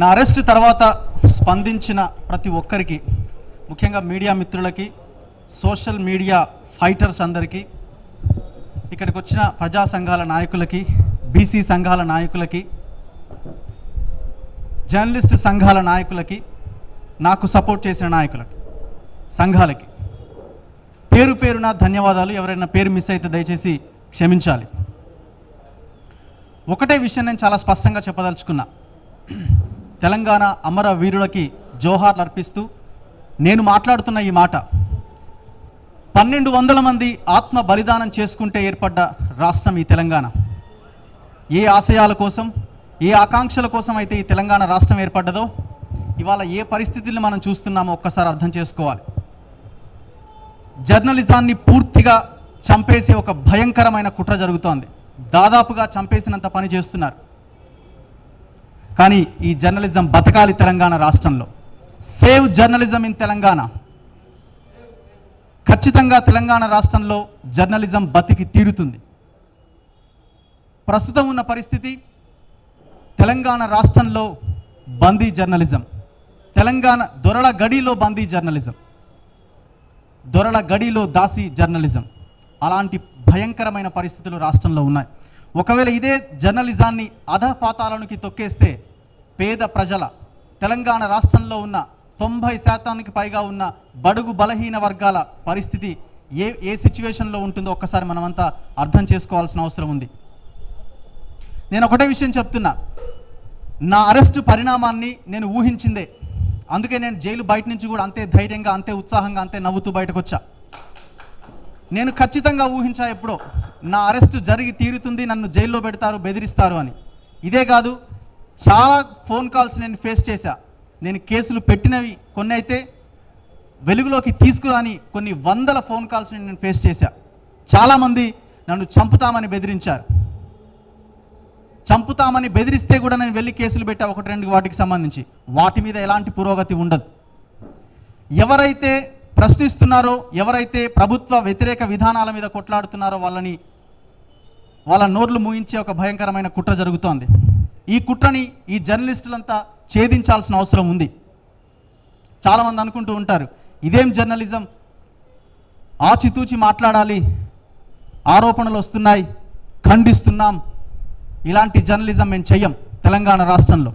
నా అరెస్ట్ తర్వాత స్పందించిన ప్రతి ఒక్కరికి ముఖ్యంగా మీడియా మిత్రులకి సోషల్ మీడియా ఫైటర్స్ అందరికీ ఇక్కడికి వచ్చిన ప్రజా సంఘాల నాయకులకి బీసీ సంఘాల నాయకులకి జర్నలిస్ట్ సంఘాల నాయకులకి నాకు సపోర్ట్ చేసిన నాయకులకి సంఘాలకి. పేరు పేరున ధన్యవాదాలు. ఎవరైనా పేరు మిస్ అయితే దయచేసి క్షమించాలి. ఒకటే విషయం నేను చాలా స్పష్టంగా చెప్పదలుచుకున్నా. తెలంగాణ అమర వీరులకి జోహార్లు అర్పిస్తూ నేను మాట్లాడుతున్న ఈ మాట. పన్నెండు వందల మంది ఆత్మ బలిదానం చేసుకుంటే ఏర్పడ్డ రాష్ట్రం ఈ తెలంగాణ. ఏ ఆశయాల కోసం ఏ ఆకాంక్షల కోసం అయితే ఈ తెలంగాణ రాష్ట్రం ఏర్పడ్డదో ఇవాళ ఏ పరిస్థితుల్ని మనం చూస్తున్నామో ఒక్కసారి అర్థం చేసుకోవాలి. జర్నలిజాన్ని పూర్తిగా చంపేసే ఒక భయంకరమైన కుట్ర జరుగుతోంది. దాదాపుగా చంపేసినంత పని చేస్తున్నారు. కానీ ఈ జర్నలిజం బతకాలి తెలంగాణ రాష్ట్రంలో. Save journalism in Telangana. ఖచ్చితంగా తెలంగాణ రాష్ట్రంలో జర్నలిజం బతికి తీరుతుంది. ప్రస్తుతం ఉన్న పరిస్థితి తెలంగాణ రాష్ట్రంలో బందీ జర్నలిజం. తెలంగాణ దొరల గడిలో బందీ జర్నలిజం. దొరల గడిలో దాసి జర్నలిజం. అలాంటి భయంకరమైన పరిస్థితులు రాష్ట్రంలో ఉన్నాయి. ఒకవేళ ఇదే జర్నలిజాన్ని అధపాతాలనికి తొక్కేస్తే పేద ప్రజల తెలంగాణ రాష్ట్రంలో ఉన్న తొంభై శాతానికి పైగా ఉన్న బడుగు బలహీన వర్గాల పరిస్థితి ఏ ఏ సిచ్యువేషన్లో ఉంటుందో ఒక్కసారి మనమంతా అర్థం చేసుకోవాల్సిన అవసరం ఉంది. నేను ఒకటే విషయం చెప్తున్నా. నా అరెస్టు పరిణామాన్ని నేను ఊహించిందే. అందుకే నేను జైలు బయట నుంచి కూడా అంతే ధైర్యంగా అంతే ఉత్సాహంగా అంతే నవ్వుతూ బయటకు వచ్చా. నేను ఖచ్చితంగా ఊహించా ఎప్పుడో నా అరెస్టు జరిగి తీరుతుంది నన్ను జైల్లో పెడతారు బెదిరిస్తారు అని. ఇదే కాదు చాలా ఫోన్ కాల్స్ నేను ఫేస్ చేశా. నేను కేసులు పెట్టినవి కొన్ని అయితే వెలుగులోకి తీసుకురాని కొన్ని వందల ఫోన్ కాల్స్ నేను ఫేస్ చేశా. చాలామంది నన్ను చంపుతామని బెదిరించారు. చంపుతామని బెదిరిస్తే కూడా నేను వెళ్ళి కేసులు పెట్టా ఒకటి రెండు వాటికి సంబంధించి. వాటి మీద ఎలాంటి పురోగతి ఉండదు. ఎవరైతే ప్రశ్నిస్తున్నారో ఎవరైతే ప్రభుత్వ వ్యతిరేక విధానాల మీద కొట్లాడుతున్నారో వాళ్ళని వాళ్ళ నోర్లు మూయించే ఒక భయంకరమైన కుట్ర జరుగుతోంది. ఈ కుట్రని ఈ జర్నలిస్టులంతా ఛేదించాల్సిన అవసరం ఉంది. చాలామంది అనుకుంటూ ఉంటారు ఇదేం జర్నలిజం? ఆచితూచి మాట్లాడాలి ఆరోపణలు వస్తున్నాయి ఖండిస్తున్నాం. ఇలాంటి జర్నలిజం మేము చెయ్యం తెలంగాణ రాష్ట్రంలో.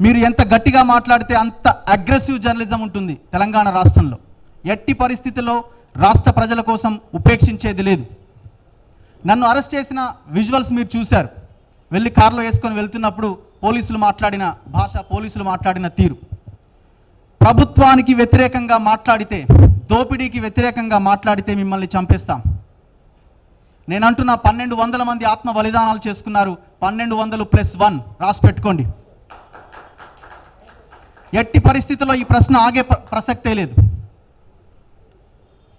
మీరు ఎంత గట్టిగా మాట్లాడితే అంత అగ్రెసివ్ జర్నలిజం ఉంటుంది తెలంగాణ రాష్ట్రంలో. ఎట్టి పరిస్థితుల్లో రాష్ట్ర ప్రజల కోసం ఉపేక్షించేది లేదు. నన్ను అరెస్ట్ చేసిన విజువల్స్ మీరు చూశారు. వెళ్ళి కారులో వేసుకొని వెళ్తున్నప్పుడు పోలీసులు మాట్లాడిన భాష పోలీసులు మాట్లాడిన తీరు. ప్రభుత్వానికి వ్యతిరేకంగా మాట్లాడితే దోపిడీకి వ్యతిరేకంగా మాట్లాడితే మిమ్మల్ని చంపేస్తాం. నేను అంటున్నా పన్నెండు వందల మంది ఆత్మ బలిదానాలు చేసుకున్నారు. పన్నెండు వందలు ప్లస్ వన్. రాసి పెట్టుకోండి. ఎట్టి పరిస్థితుల్లో ఈ ప్రశ్న ఆగే ప్ర- ప్రసక్తే లేదు.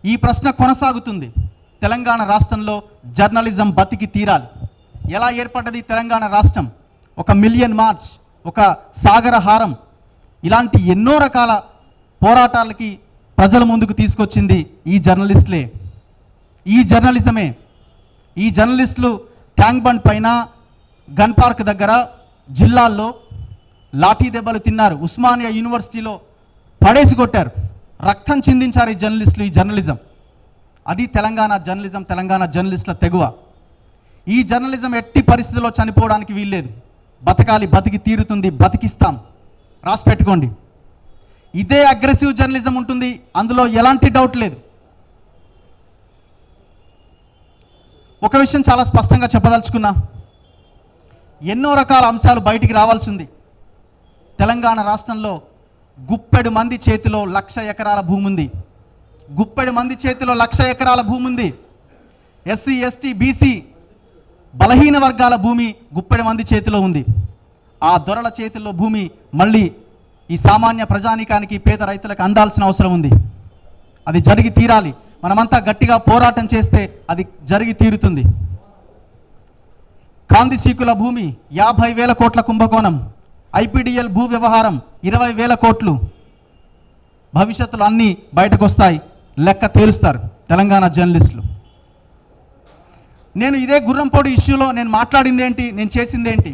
ఈ ప్రశ్న కొనసాగుతుంది. తెలంగాణ రాష్ట్రంలో జర్నలిజం బతికి తీరాలి. ఎలా ఏర్పడ్డది తెలంగాణ రాష్ట్రం? ఒక మిలియన్ మార్చ్ ఒక సాగర హారం. ఇలాంటి ఎన్నో రకాల పోరాటాలకి ప్రజల ముందుకు తీసుకొచ్చింది ఈ జర్నలిస్టులే. ఈ జర్నలిజమే. ఈ జర్నలిస్టులు ట్యాంక్ బండ్ పైన గన్ పార్క్ దగ్గర జిల్లాల్లో లాఠీ దెబ్బలు తిన్నారు. ఉస్మానియా యూనివర్సిటీలో పడేసి కొట్టారు. రక్తం చిందించారు ఈ జర్నలిస్టులు ఈ జర్నలిజం. అది తెలంగాణ జర్నలిజం తెలంగాణ జర్నలిస్టుల తెగువ. ఈ జర్నలిజం ఎట్టి పరిస్థితుల్లో చనిపోవడానికి వీల్లేదు. బతకాలి బతికి తీరుతుంది బతికిస్తాం. రాసి పెట్టుకోండి. ఇదే అగ్రెసివ్ జర్నలిజం ఉంటుంది. అందులో ఎలాంటి డౌట్ లేదు. ఒక విషయం చాలా స్పష్టంగా చెప్పదలుచుకున్నా. ఎన్నో రకాల అంశాలు బయటికి రావాల్సి ఉంది. తెలంగాణ రాష్ట్రంలో గుప్పెడు మంది చేతిలో లక్ష ఎకరాల భూమి ఉంది. గుప్పెడు మంది చేతిలో లక్ష ఎకరాల భూమి ఉంది. ఎస్సీ ఎస్టీ బీసీ బలహీన వర్గాల భూమి గుప్పెడి మంది చేతిలో ఉంది. ఆ దొరల చేతిలో భూమి మళ్ళీ ఈ సామాన్య ప్రజానీకానికి పేద రైతులకు అందాల్సిన అవసరం ఉంది. అది జరిగి తీరాలి. మనమంతా గట్టిగా పోరాటం చేస్తే అది జరిగి తీరుతుంది. కాందిశీకుల భూమి యాభై వేల కోట్ల కుంభకోణం ఐపీడిఎల్ భూ వ్యవహారం ఇరవై వేల కోట్లు. భవిష్యత్తులో అన్నీ బయటకు వస్తాయి లెక్క తేలుస్తారు తెలంగాణ జర్నలిస్టులు. నేను ఇదే గుర్రంపోడు ఇష్యూలో నేను మాట్లాడింది ఏంటి నేను చేసింది ఏంటి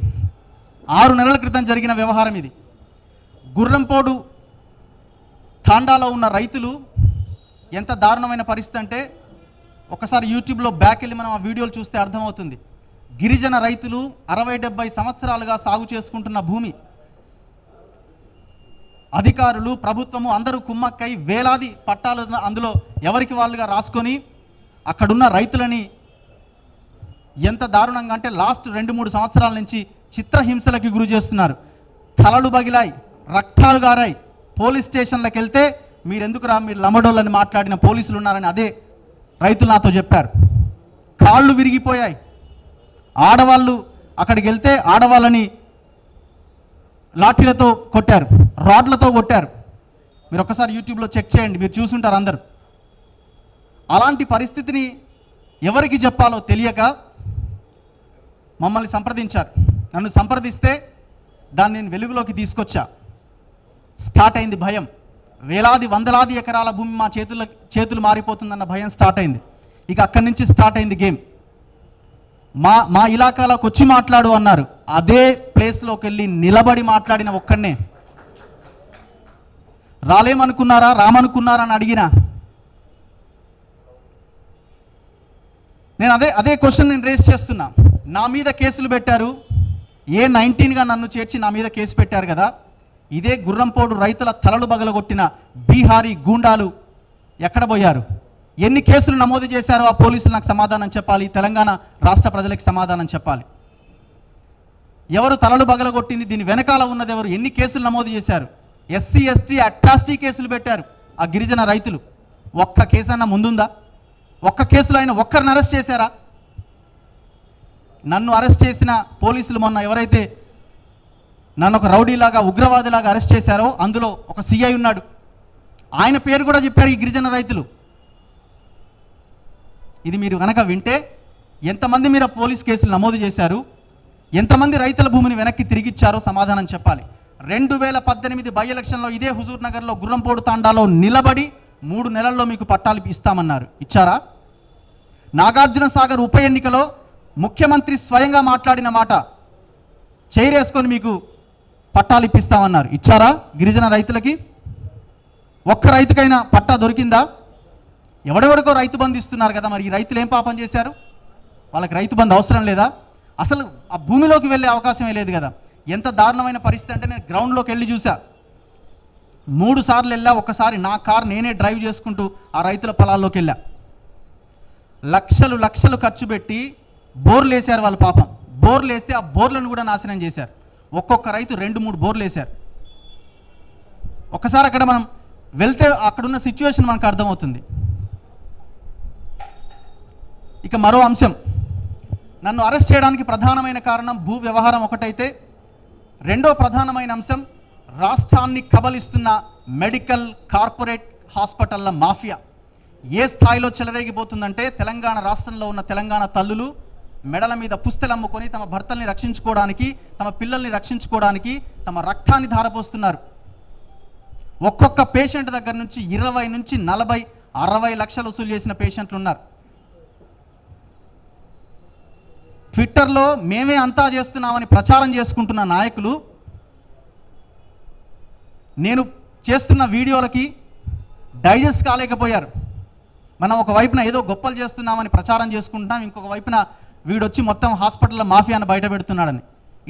ఆరు నెలల క్రితం జరిగిన వ్యవహారం ఇది. గుర్రంపోడు తాండాలో ఉన్న రైతులు ఎంత దారుణమైన పరిస్థితి అంటే ఒకసారి యూట్యూబ్లో బ్యాక్ వెళ్ళి మనం ఆ వీడియోలు చూస్తే అర్థమవుతుంది. గిరిజన రైతులు అరవై డెబ్బై సంవత్సరాలుగా సాగు చేసుకుంటున్న భూమి. అధికారులు ప్రభుత్వము అందరూ కుమ్మక్కై వేలాది పట్టాలు అందులో ఎవరికి వాళ్ళుగా రాసుకొని అక్కడున్న రైతులని ఎంత దారుణంగా అంటే లాస్ట్ రెండు మూడు సంవత్సరాల నుంచి చిత్రహింసలకి గురి చేస్తున్నారు. తలలు బగిలాయి రక్తాలు గారాయి. పోలీస్ స్టేషన్లకు వెళ్తే మీరెందుకురా మీరు లమడోళ్ళని మాట్లాడిన పోలీసులు ఉన్నారని అదే రైతులు నాతో చెప్పారు. కాళ్ళు విరిగిపోయాయి. ఆడవాళ్ళు అక్కడికి వెళ్తే ఆడవాళ్ళని లాఠీలతో కొట్టారు రాడ్లతో కొట్టారు. మీరు ఒకసారి యూట్యూబ్లో చెక్ చేయండి మీరు చూసుంటారు అందరు. అలాంటి పరిస్థితిని ఎవరికి చెప్పాలో తెలియక మమ్మల్ని సంప్రదించారు. నన్ను సంప్రదిస్తే దాన్ని నేను వెలుగులోకి తీసుకొచ్చా. స్టార్ట్ అయింది భయం. వేలాది వందలాది ఎకరాల భూమి మా చేతుల చేతులు మారిపోతుందన్న భయం స్టార్ట్ అయింది. ఇక అక్కడి నుంచి స్టార్ట్ అయింది గేమ్. మా మా ఇలాకాలోకి వచ్చి మాట్లాడు అన్నారు. అదే ప్లేస్లోకి వెళ్ళి నిలబడి మాట్లాడిన ఒక్కడనే. రాలేమనుకున్నారా? రామనుకున్నారా అని అడిగినా. నేను అదే అదే క్వశ్చన్ నేను రేస్ చేస్తున్నా. నా మీద కేసులు పెట్టారు. ఏ నైన్టీన్గా నన్ను చేర్చి నా మీద కేసు పెట్టారు కదా? ఇదే గుర్రంపోడు రైతుల తలలు బగలగొట్టిన బీహారీ గూండాలు ఎక్కడ పోయారు? ఎన్ని కేసులు నమోదు చేశారో ఆ పోలీసులు నాకు సమాధానం చెప్పాలి. తెలంగాణ రాష్ట్ర ప్రజలకు సమాధానం చెప్పాలి. ఎవరు తలలు బగలగొట్టింది? దీని వెనకాల ఉన్నది ఎవరు? ఎన్ని కేసులు నమోదు చేశారు? ఎస్సీ ఎస్టీ అట్రాసిటీ కేసులు పెట్టారు ఆ గిరిజన రైతులు. ఒక్క కేసు అన్న ముందుందా? ఒక్క కేసులో ఆయన ఒక్కరిని అరెస్ట్ చేశారా? నన్ను అరెస్ట్ చేసిన పోలీసులు మొన్న ఎవరైతే నన్ను ఒక రౌడీలాగా ఉగ్రవాదిలాగా అరెస్ట్ చేశారో అందులో ఒక సిఐ ఉన్నాడు. ఆయన పేరు కూడా చెప్పారు ఈ గిరిజన రైతులు. ఇది మీరు కనుక వింటే ఎంతమంది మీరు ఆ పోలీస్ కేసులు నమోదు చేశారు? ఎంతమంది రైతుల భూమిని వెనక్కి తిరిగిచ్చారో సమాధానం చెప్పాలి. రెండు వేల పద్దెనిమిది బై ఎలక్షన్లో ఇదే హుజూర్ నగర్లో గుర్రంపోడు తాండాలో నిలబడి మూడు నెలల్లో మీకు పట్టాలు ఇస్తామన్నారు. ఇచ్చారా? నాగార్జున సాగర్ ఉప ఎన్నికలో ముఖ్యమంత్రి స్వయంగా మాట్లాడిన మాట చేరేసుకొని మీకు పట్టాలు ఇప్పిస్తామన్నారు. ఇచ్చారా గిరిజన రైతులకి? ఒక్క రైతుకైనా పట్టా దొరికిందా? ఎవడెవడికో రైతు బంధు ఇస్తున్నారు కదా మరి ఈ రైతులు ఏం పాపం చేశారు? వాళ్ళకి రైతు బంధు అవసరం లేదా? అసలు ఆ భూమిలోకి వెళ్ళే అవకాశమే లేదు కదా. ఎంత దారుణమైన పరిస్థితి అంటే నేను గ్రౌండ్లోకి వెళ్ళి చూసా. మూడు సార్లు వెళ్ళా ఒకసారి నా కార్ నేనే డ్రైవ్ చేసుకుంటూ ఆ రైతుల పొలాల్లోకి వెళ్ళా. లక్షలు లక్షలు ఖర్చు పెట్టి బోర్లు వేశారు వాళ్ళ పాపం. బోర్లు వేస్తే ఆ బోర్లను కూడా నాశనం చేశారు. ఒక్కొక్క రైతు రెండు మూడు బోర్లు వేశారు. ఒకసారి అక్కడ మనం వెళ్తే అక్కడున్న సిచ్యువేషన్ మనకు అర్థమవుతుంది. ఇక మరో అంశం. నన్ను అరెస్ట్ చేయడానికి ప్రధానమైన కారణం భూ వ్యవహారం ఒకటైతే రెండో ప్రధానమైన అంశం రాష్ట్రాన్ని కబలిస్తున్న మెడికల్ కార్పొరేట్ హాస్పిటల్ల మాఫియా ఏ స్థాయిలో చెలరేగిపోతుందంటే తెలంగాణ రాష్ట్రంలో ఉన్న తెలంగాణ తల్లులు మెడల మీద పుస్తెలు అమ్ముకొని తమ భర్తల్ని రక్షించుకోవడానికి తమ పిల్లల్ని రక్షించుకోవడానికి తమ రక్తాన్ని ధారపోస్తున్నారు. ఒక్కొక్క పేషెంట్ దగ్గర నుంచి ఇరవై నుంచి నలభై అరవై లక్షలు వసూలు చేసిన పేషెంట్లు ఉన్నారు. ట్విట్టర్లో మేమే అంతా చేస్తున్నామని ప్రచారం చేసుకుంటున్న నాయకులు నేను చేస్తున్న వీడియోలకి డైజెస్ట్ కాలేకపోయారు. మనం ఒక వైపున ఏదో గొప్పలు చేస్తున్నామని ప్రచారం చేసుకుంటున్నాం ఇంకొక వైపున వీడొచ్చి మొత్తం హాస్పిటల్లో మాఫియాను బయట పెడుతున్నాడని.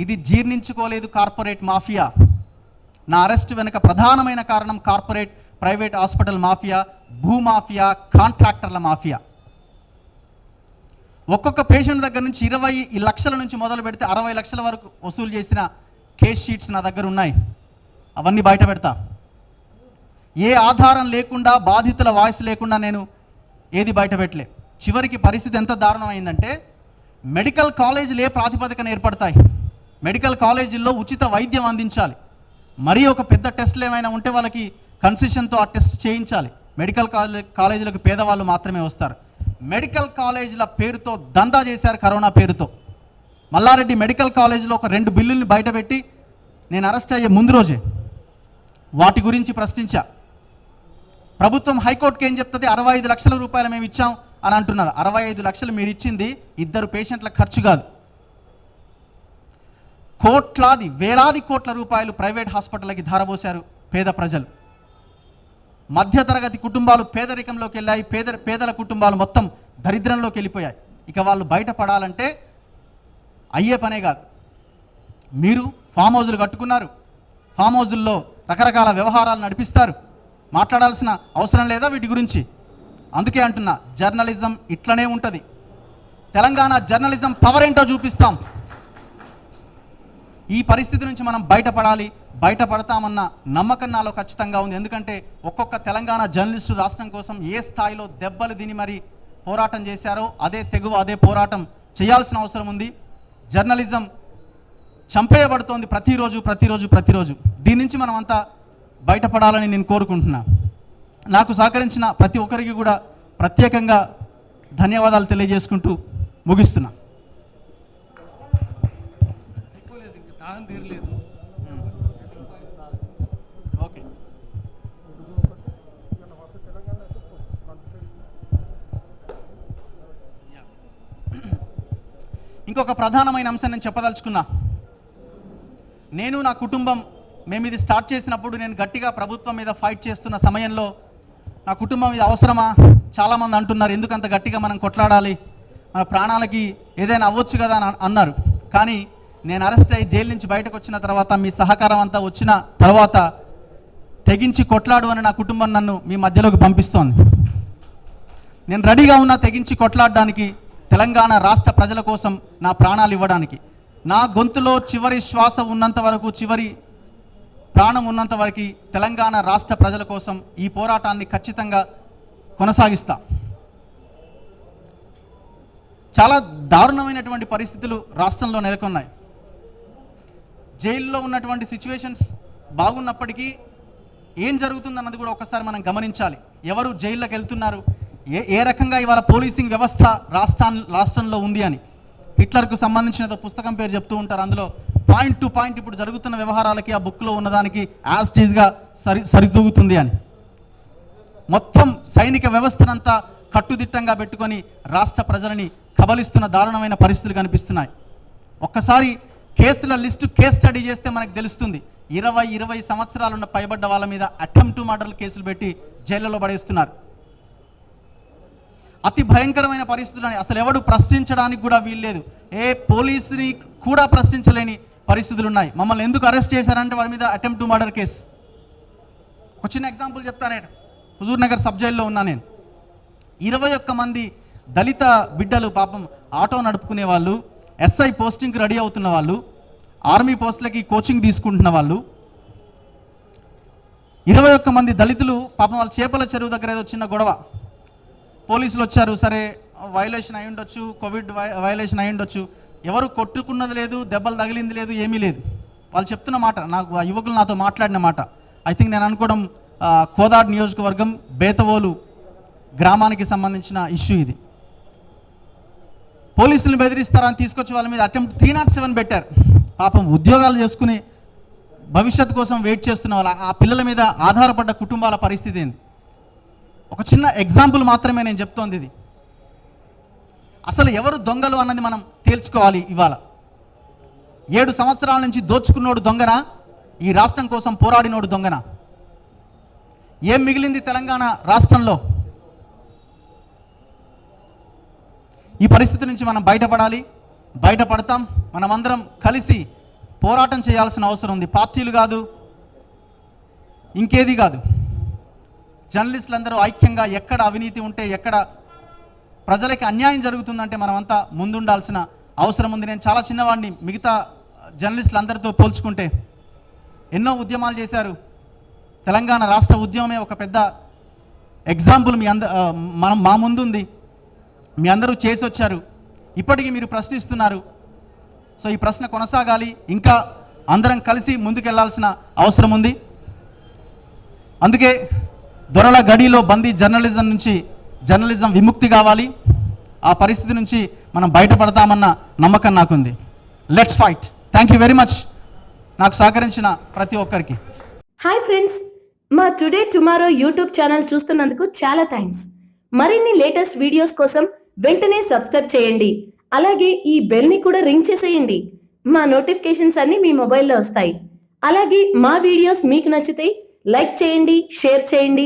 ఇది జీర్ణించుకోలేదు కార్పొరేట్ మాఫియా. నా అరెస్ట్ వెనుక ప్రధానమైన కారణం కార్పొరేట్ ప్రైవేట్ హాస్పిటల్ మాఫియా భూమాఫియా కాంట్రాక్టర్ల మాఫియా. ఒక్కొక్క పేషెంట్ దగ్గర నుంచి ఇరవై లక్షల నుంచి మొదలు పెడితే అరవై లక్షల వరకు వసూలు చేసిన కేస్ షీట్స్ నా దగ్గర ఉన్నాయి. అవన్నీ బయట పెడతా. ఏ ఆధారం లేకుండా బాధితుల వాయిస్ లేకుండా నేను ఏది బయట పెట్టలే. చివరికి పరిస్థితి ఎంత దారుణం అయిందంటే మెడికల్ కాలేజీలు ఏ ప్రాతిపదికన ఏర్పడతాయి. మెడికల్ కాలేజీల్లో ఉచిత వైద్యం అందించాలి. మరీ ఒక పెద్ద టెస్ట్లు ఏమైనా ఉంటే వాళ్ళకి కన్సెషన్తో ఆ టెస్ట్ చేయించాలి. మెడికల్ కాలే కాలేజీలకు పేదవాళ్ళు మాత్రమే వస్తారు. మెడికల్ కాలేజీల పేరుతో దందా చేశారు కరోనా పేరుతో. మల్లారెడ్డి మెడికల్ కాలేజీలో ఒక రెండు బిల్లుల్ని బయటపెట్టి నేను అరెస్ట్ అయ్యే ముందు రోజే. వాటి గురించి ప్రశ్నించా. ప్రభుత్వం హైకోర్టుకి ఏం చెప్తుంది? అరవై ఐదు లక్షల రూపాయలు మేము ఇచ్చాం అని అంటున్నారు. అరవై ఐదు లక్షలు మీరు ఇచ్చింది ఇద్దరు పేషెంట్ల ఖర్చు కాదు. కోట్లాది వేలాది కోట్ల రూపాయలు ప్రైవేట్ హాస్పిటల్కి ధారబోశారు పేద ప్రజలు. మధ్యతరగతి కుటుంబాలు పేదరికంలోకి వెళ్ళాయి. పేద పేదల కుటుంబాలు మొత్తం దరిద్రంలోకి వెళ్ళిపోయాయి. ఇక వాళ్ళు బయటపడాలంటే అయ్యే పనే కాదు. మీరు ఫామ్ హౌజులు కట్టుకున్నారు. ఫామ్ హౌజుల్లో రకరకాల వ్యవహారాలు నడిపిస్తారు. మాట్లాడాల్సిన అవసరం లేదా వీటి గురించి? అందుకే అంటున్నా జర్నలిజం ఇట్లనే ఉంటుంది. తెలంగాణ జర్నలిజం పవర్ ఏంటో చూపిస్తాం. ఈ పరిస్థితి నుంచి మనం బయటపడాలి. బయటపడతామన్న నమ్మకం నాలో ఖచ్చితంగా ఉంది. ఎందుకంటే ఒక్కొక్క తెలంగాణ జర్నలిస్టు రాష్ట్రం కోసం ఏ స్థాయిలో దెబ్బలు తిని మరి పోరాటం చేశారో అదే తెగువ అదే పోరాటం చేయాల్సిన అవసరం ఉంది. జర్నలిజం చంపేయబడుతోంది ప్రతిరోజు ప్రతిరోజు ప్రతిరోజు. దీని నుంచి మనం అంతా బయటపడాలని నేను కోరుకుంటున్నా. నాకు సహకరించిన ప్రతి ఒక్కరికి కూడా ప్రత్యేకంగా ధన్యవాదాలు తెలియజేసుకుంటూ ముగిస్తున్నా. ఓకే ఇంకొక ప్రధానమైన అంశం నేను చెప్పదలుచుకున్నా. నేను నా కుటుంబం మేము ఇది స్టార్ట్ చేసినప్పుడు నేను గట్టిగా ప్రభుత్వం మీద ఫైట్ చేస్తున్న సమయంలో నా కుటుంబం ఇది అవసరమా? చాలామంది అంటున్నారు ఎందుకంత గట్టిగా మనం కొట్లాడాలి? మన ప్రాణాలకి ఏదైనా అవ్వచ్చు కదా అని అన్నారు. కానీ నేను అరెస్ట్ అయ్యి జైలు నుంచి బయటకు వచ్చిన తర్వాత మీ సహకారం అంతా వచ్చిన తర్వాత తెగించి కొట్లాడు అని నా కుటుంబం నన్ను మీ మధ్యలోకి పంపిస్తోంది. నేను రెడీగా ఉన్నా తెగించి కొట్లాడడానికి తెలంగాణ రాష్ట్ర ప్రజల కోసం నా ప్రాణాలు ఇవ్వడానికి. నా గొంతులో చివరి శ్వాస ఉన్నంత వరకు చివరి ప్రాణం ఉన్నంత వరకు తెలంగాణ రాష్ట్ర ప్రజల కోసం ఈ పోరాటాన్ని ఖచ్చితంగా కొనసాగిస్తా. చాలా దారుణమైనటువంటి పరిస్థితులు రాష్ట్రంలో నెలకొన్నాయి. జైల్లో ఉన్నటువంటి సిచ్యువేషన్స్ బాగున్నప్పటికీ ఏం జరుగుతుందన్నది కూడా ఒకసారి మనం గమనించాలి. ఎవరు జైల్లోకి వెళ్తున్నారు? ఏ ఏ రకంగా ఇవాళ పోలీసింగ్ వ్యవస్థ రాష్ట్రాన్ రాష్ట్రంలో ఉంది అని. హిట్లర్కు సంబంధించిన పుస్తకం పేరు చెప్తూ ఉంటారు. అందులో పాయింట్ టు పాయింట్ ఇప్పుడు జరుగుతున్న వ్యవహారాలకి ఆ బుక్లో ఉన్నదానికి యాజ్టీజ్గా సరి సరితూగుతుంది అని. మొత్తం సైనిక వ్యవస్థనంతా కట్టుదిట్టంగా పెట్టుకొని రాష్ట్ర ప్రజలని కబలిస్తున్న దారుణమైన పరిస్థితులు కనిపిస్తున్నాయి. ఒక్కసారి కేసుల లిస్టు కేస్ స్టడీ చేస్తే మనకు తెలుస్తుంది. ఇరవై ఇరవై సంవత్సరాలున్న పైబడ్డ వాళ్ళ మీద అటెంప్ట్ టు మర్డర్ కేసులు పెట్టి జైళ్ళలో పడేస్తున్నారు. అతి భయంకరమైన పరిస్థితులని అసలు ఎవడు ప్రశ్నించడానికి కూడా వీల్లేదు. ఏ పోలీసుని కూడా ప్రశ్నించలేని పరిస్థితులు ఉన్నాయి. మమ్మల్ని ఎందుకు అరెస్ట్ చేశారంటే వారి మీద అటెంప్ట్ టు మర్డర్ కేసు ఒక చిన్న ఎగ్జాంపుల్ చెప్తానే హుజూర్ నగర్ సబ్ జైల్లో ఉన్నా నేను. ఇరవై ఒక్క మంది దళిత బిడ్డలు పాపం ఆటో నడుపుకునే వాళ్ళు ఎస్ఐ పోస్టింగ్కి రెడీ అవుతున్న వాళ్ళు ఆర్మీ పోస్టులకి కోచింగ్ తీసుకుంటున్న వాళ్ళు. ఇరవై ఒక్క మంది దళితులు పాపం వాళ్ళ చేపల చెరువు దగ్గర ఏదో చిన్న గొడవ. పోలీసులు వచ్చారు సరే వైలేషన్ అయి ఉండొచ్చు కోవిడ్ వై- వైలేషన్ అయి ఉండొచ్చు. ఎవరు కొట్టుకున్నది లేదు దెబ్బలు తగిలింది లేదు ఏమీ లేదు. వాళ్ళు చెప్తున్న మాట నాకు ఆ యువకులు నాతో మాట్లాడిన మాట. ఐ థింక్ నేను అనుకోవడం కోదాడ్ నియోజకవర్గం బేతవోలు గ్రామానికి సంబంధించిన ఇష్యూ ఇది. పోలీసులను బెదిరిస్తారని తీసుకొచ్చి వాళ్ళ మీద అటెంప్ట్ త్రీ నాట్ సెవెన్ పెట్టారు. పాపం ఉద్యోగాలు చేసుకుని భవిష్యత్తు కోసం వెయిట్ చేస్తున్న వాళ్ళ ఆ పిల్లల మీద ఆధారపడ్డ కుటుంబాల పరిస్థితి ఏంది? ఒక చిన్న ఎగ్జాంపుల్ మాత్రమే నేను చెప్తోంది ఇది. అసలు ఎవరు దొంగలు అన్నది మనం తేల్చుకోవాలి ఇవాళ. ఏడు సంవత్సరాల నుంచి దోచుకున్నోడు దొంగన? ఈ రాష్ట్రం కోసం పోరాడినోడు దొంగన? ఏం మిగిలింది తెలంగాణ రాష్ట్రంలో? ఈ పరిస్థితి నుంచి మనం బయటపడాలి. బయటపడతాం. మనమందరం కలిసి పోరాటం చేయాల్సిన అవసరం ఉంది. పార్టీలు కాదు ఇంకేది కాదు. జర్నలిస్టులందరూ ఐక్యంగా ఎక్కడ అవినీతి ఉంటే ఎక్కడ ప్రజలకి అన్యాయం జరుగుతుందంటే మనమంతా ముందుండాల్సిన అవసరం ఉంది. నేను చాలా చిన్నవాడిని మిగతా జర్నలిస్టులు అందరితో పోల్చుకుంటే ఎన్నో ఉద్యమాలు చేశారు. తెలంగాణ రాష్ట్ర ఉద్యమమే ఒక పెద్ద ఎగ్జాంపుల్ మీ అంద మనం మా ముందుంది. మీ అందరూ చేసి వచ్చారు ఇప్పటికీ మీరు ప్రశ్నిస్తున్నారు. సో ఈ ప్రశ్న కొనసాగాలి. ఇంకా అందరం కలిసి ముందుకెళ్ళాల్సిన అవసరం ఉంది. అందుకే దొరల గడిలో బందీ జర్నలిజం నుంచి జర్నలిజం విముక్తి కావాలి. ఆ పరిస్థితి నుంచి మనం బయటపడతామన్న నమ్మకం నాకుంది. Let's fight thank you very much నాకు సహకరించిన ప్రతి ఒక్కరికి. హాయ్ ఫ్రెండ్స్ మా టుడే టుమారో యూట్యూబ్ ఛానల్ చూస్తున్నందుకు చాలా థ్యాంక్స్ మరిన్ని లేటెస్ట్ వీడియోస్ కోసం వెంటనే సబ్స్క్రైబ్ చేయండి. అలాగే ఈ బెల్ని కూడా రింగ్ చేసేయండి. మా నోటిఫికేషన్స్ అన్నీ మీ మొబైల్లో వస్తాయి. అలాగే మా వీడియోస్ మీకు నచ్చితే లైక్ చేయండి షేర్ చేయండి.